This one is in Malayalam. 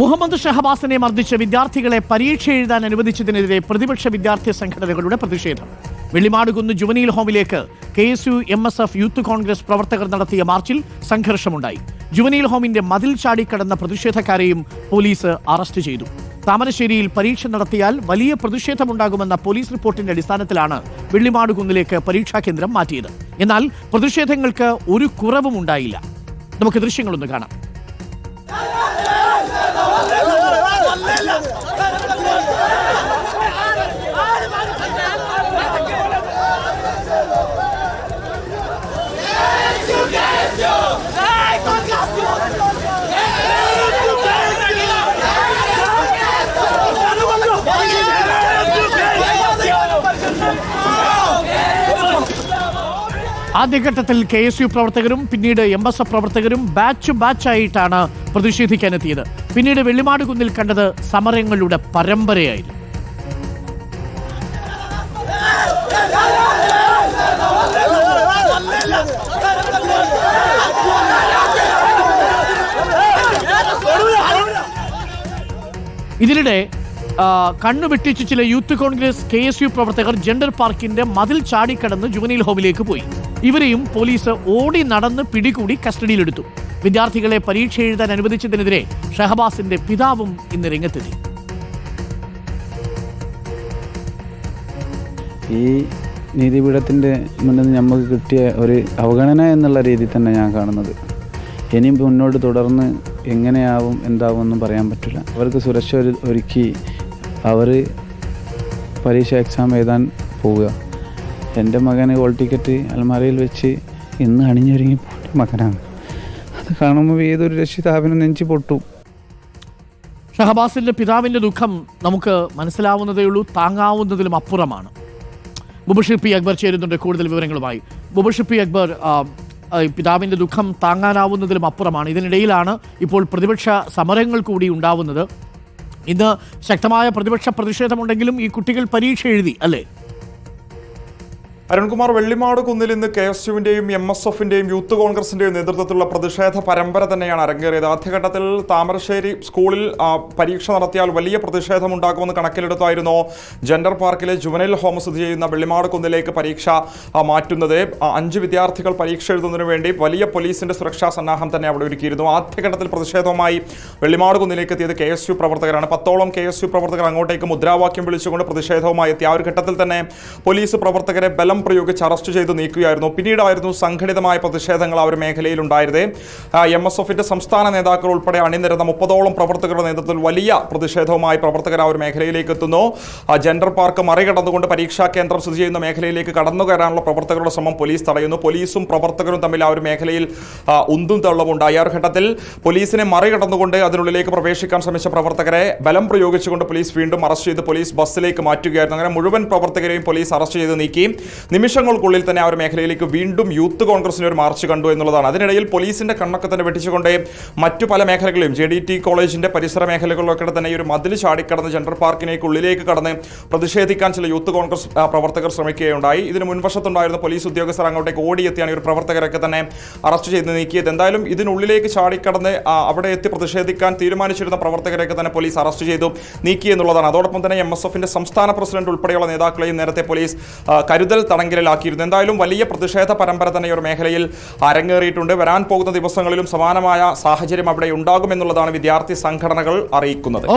മുഹമ്മദ് ഷഹബാസിനെ മർദ്ദിച്ച വിദ്യാർത്ഥികളെ പരീക്ഷ എഴുതാൻ അനുവദിച്ചതിനെതിരെ പ്രതിപക്ഷ വിദ്യാർത്ഥി സംഘടനകളുടെ പ്രതിഷേധം. Vellimadukunnu juvenile ഹോമിലേക്ക് K S U M S F youth Congress പ്രവർത്തകർ നടത്തിയ മാർച്ചിൽ സംഘർഷമുണ്ടായി. ജുവനീൽ ഹോമിന്റെ മതിൽ ചാടിക്കടന്ന പ്രതിഷേധക്കാരെയും പോലീസ് അറസ്റ്റ് ചെയ്തു. താമരശ്ശേരിയിൽ പരീക്ഷ നടത്തിയാൽ വലിയ പ്രതിഷേധമുണ്ടാകുമെന്ന പോലീസ് റിപ്പോർട്ടിന്റെ അടിസ്ഥാനത്തിലാണ് വെള്ളിമാടുകുന്നിലേക്ക് പരീക്ഷാ കേന്ദ്രം മാറ്റിയത്. എന്നാൽ പ്രതിഷേധങ്ങൾക്ക് ഒരു കുറവും ഉണ്ടായില്ല നമുക്ക് ദൃശ്യങ്ങളൊന്ന് കാണാം. ആദ്യഘട്ടത്തിൽ കെ എസ് യു പ്രവർത്തകരും പിന്നീട് എം എസ് എഫ് പ്രവർത്തകരും ബാച്ച് ബാച്ചായിട്ടാണ് പ്രതിഷേധിക്കാനെത്തിയത്. പിന്നീട് വെള്ളിമാട് കുന്നിൽ കണ്ടത് സമരങ്ങളുടെ പരമ്പരയായിരുന്നു. ഇതിനിടെ കണ്ണു വെട്ടിച്ച് ചില youth Congress K S U പ്രവർത്തകർ ജെൻഡർ പാർക്കിന്റെ മതിൽ ചാടിക്കടന്ന് ജുവനീൽ ഹോമിലേക്ക് പോയി. ഇവരെയും പോലീസ് ഓടി നടന്ന് പിടികൂടി കസ്റ്റഡിയിലെടുത്തു. വിദ്യാർത്ഥികളെ പരീക്ഷ എഴുതാൻ അനുവദിച്ചതിനെതിരെ ഷഹബാസിന്റെ പിതാവും ഇന്ന് രംഗത്തെത്തി. ഈ നീതിപീഠത്തിന്റെ മുന്നിൽ നമുക്ക് കിട്ടിയ ഒരു അവഗണന എന്നുള്ള രീതിയിൽ തന്നെ ഞാൻ കാണുന്നത്. ഇനിയും മുന്നോട്ട് തുടർന്ന് എങ്ങനെയാവും എന്താവും ഒന്നും പറയാൻ പറ്റില്ല. അവർക്ക് സുരക്ഷ ഒരുക്കി അവർ പരീക്ഷ എക്സാം എഴുതാൻ പോവുക. എന്റെ മകന് ഹോൾ ടിക്കറ്റ് അൽമാരയിൽ വെച്ച് ഇന്ന് അണിഞ്ഞൊരുങ്ങി പോയ മകനാണ്. അത് കാണുമ്പോൾ ഏതൊരു രക്ഷിതാവിനും നെഞ്ചു പൊട്ടും. ഷഹബാസിന്റെ പിതാവിന്റെ ദുഃഖം നമുക്ക് മനസ്സിലാവുന്നതേ ഉള്ളൂ താങ്ങാവുന്നതിലും അപ്പുറമാണ്. ബുബഷിർ പി അക്ബർ ചേരുന്നുണ്ട് കൂടുതൽ വിവരങ്ങളുമായി. ബുബഷിർ പി അക്ബർ ആ, ദുഃഖം താങ്ങാനാവുന്നതിലും അപ്പുറമാണ്. ഇതിനിടയിലാണ് ഇപ്പോൾ പ്രതിപക്ഷ സമരങ്ങൾ കൂടി ഉണ്ടാവുന്നത്. ഇന്ന് ശക്തമായ പ്രതിപക്ഷ പ്രതിഷേധമുണ്ടെങ്കിലും ഈ കുട്ടികൾ പരീക്ഷ എഴുതി അല്ലേ? അരുൺകുമാർ വെള്ളിമാട് കുന്നിൽ ഇന്ന് കെ എസ് യുവിന്റെയും എം എസ് എഫിന്റെയും യൂത്ത് കോൺഗ്രസിന്റെയും നേതൃത്വത്തിലുള്ള പ്രതിഷേധ പരമ്പര തന്നെയാണ് അരങ്ങേറിയത്. ആദ്യഘട്ടത്തിൽ താമരശ്ശേരി സ്കൂളിൽ പരീക്ഷ നടത്തിയാൽ വലിയ പ്രതിഷേധമുണ്ടാക്കുമെന്ന് കണക്കിലെടുത്തായിരുന്നു ജെൻഡർ പാർക്കിലെ ജുവനൈൽ ഹോം സ്ഥിതി ചെയ്യുന്ന വെള്ളിമാട് കുന്നിലേക്ക് പരീക്ഷ മാറ്റുന്നത്. അഞ്ച് വിദ്യാർത്ഥികൾ പരീക്ഷ എഴുതുന്നതിന് വേണ്ടി വലിയ പോലീസിന്റെ സുരക്ഷാ സന്നാഹം തന്നെ അവിടെ ഒരുക്കിയിരുന്നു. ആദ്യഘട്ടത്തിൽ പ്രതിഷേധവുമായി വെള്ളിമാട് കുന്നിലേക്ക് എത്തിയത് കെ എസ് യു പ്രവർത്തകരാണ്. പത്തോളം കെ എസ് യു പ്രവർത്തകർ അങ്ങോട്ടേക്ക് മുദ്രാവാക്യം വിളിച്ചുകൊണ്ട് പ്രതിഷേധവുമായി എത്തി. ആ ഒരു ഘട്ടത്തിൽ തന്നെ പോലീസ് പ്രവർത്തകരെ ബലം പ്രയോഗിച്ച് അറസ്റ്റ് ചെയ്ത് നീക്കുകയായിരുന്നു. പിന്നീടായിരുന്നു സംഘടിതമായ പ്രതിഷേധങ്ങൾ ആ ഒരു മേഖലയിൽ ഉണ്ടായിരുന്നത് എം എസ് എഫിന്റെ സംസ്ഥാന നേതാക്കൾ ഉൾപ്പെടെ അണിനിരന്ന മുപ്പതോളം പ്രവർത്തകരുടെ നേതൃത്വത്തിൽ വലിയ പ്രതിഷേധവുമായി പ്രവർത്തകർ ആ ഒരു മേഖലയിലേക്ക് എത്തുന്നു. ജെൻഡർ പാർക്ക് മറികടന്നുകൊണ്ട് പരീക്ഷാ കേന്ദ്രം സ്ഥിതി ചെയ്യുന്ന മേഖലയിലേക്ക് കടന്നു കയറാനുള്ള പ്രവർത്തകരുടെ ശ്രമം പോലീസ് തടയുന്നു. പോലീസും പ്രവർത്തകരും തമ്മിൽ ആ ഒരു മേഖലയിൽ ഉന്തും തള്ളവുണ്ടായി ആ ഒരു ഘട്ടത്തിൽ പോലീസിനെ മറികടന്നുകൊണ്ട് അതിനുള്ളിലേക്ക് പ്രവേശിക്കാൻ ശ്രമിച്ച പ്രവർത്തകരെ ബലം പ്രയോഗിച്ചുകൊണ്ട് പോലീസ് വീണ്ടും അറസ്റ്റ് ചെയ്ത് പോലീസ് ബസ്സിലേക്ക് മാറ്റുകയായിരുന്നു. അങ്ങനെ മുഴുവൻ പ്രവർത്തകരെയും പോലീസ് അറസ്റ്റ് ചെയ്ത് നീക്കി. നിമിഷങ്ങൾക്കുള്ളിൽ തന്നെ ആ ഒരു മേഖലയിലേക്ക് വീണ്ടും യൂത്ത് കോൺഗ്രസിന് ഒരു മാർച്ച് കണ്ടു എന്നുള്ളതാണ്. അതിനിടയിൽ പോലീസിന്റെ കണ്ണൊക്കെ തന്നെ വെട്ടിച്ചുകൊണ്ട് മറ്റു പല മേഖലകളിലും ജെ ഡി ടി പരിസര മേഖലകളിലൊക്കെ തന്നെ ഈ ഒരു മതിൽ ചാടിക്കടന്ന് സെൻട്രൽ പാർക്കിനേക്ക് ഉള്ളിലേക്ക് കടന്ന് പ്രതിഷേധിക്കാൻ ചില യൂത്ത് കോൺഗ്രസ് പ്രവർത്തകർ ശ്രമിക്കുകയുണ്ടായി. ഇതിന് മുൻവശത്തുണ്ടായിരുന്ന പോലീസ് ഉദ്യോഗസ്ഥർ അങ്ങോട്ടേക്ക് ഓടിയെത്തിയാണ് ഒരു പ്രവർത്തകരൊക്കെ തന്നെ അറസ്റ്റ് ചെയ്ത് നീക്കിയത്. എന്തായാലും ഇതിനുള്ളിലേക്ക് ചാടിക്കടന്ന് അവിടെ എത്തി പ്രതിഷേധിക്കാൻ തീരുമാനിച്ചിരുന്ന പ്രവർത്തകരെയൊക്കെ തന്നെ പോലീസ് അറസ്റ്റ് ചെയ്തു നീക്കി എന്നുള്ളതാണ്. അതോടൊപ്പം തന്നെ എം എസ് എഫിന്റെ സംസ്ഥാന പ്രസിഡന്റ് ഉൾപ്പെടെയുള്ള നേതാക്കളെയും നേരത്തെ പോലീസ് കരുതൽ തടങ്കലിലാക്കിയിരുന്നു എന്തായാലും വലിയ പ്രതിഷേധ പരമ്പര തന്നെ ഒരു മേഖലയിൽ അരങ്ങേറിയിട്ടുണ്ട്. വരാൻ പോകുന്ന ദിവസങ്ങളിലും സമാനമായ സാഹചര്യം അവിടെ ഉണ്ടാകുമെന്നുള്ളതാണ് വിദ്യാർത്ഥി സംഘടനകൾ അറിയിക്കുന്നത്.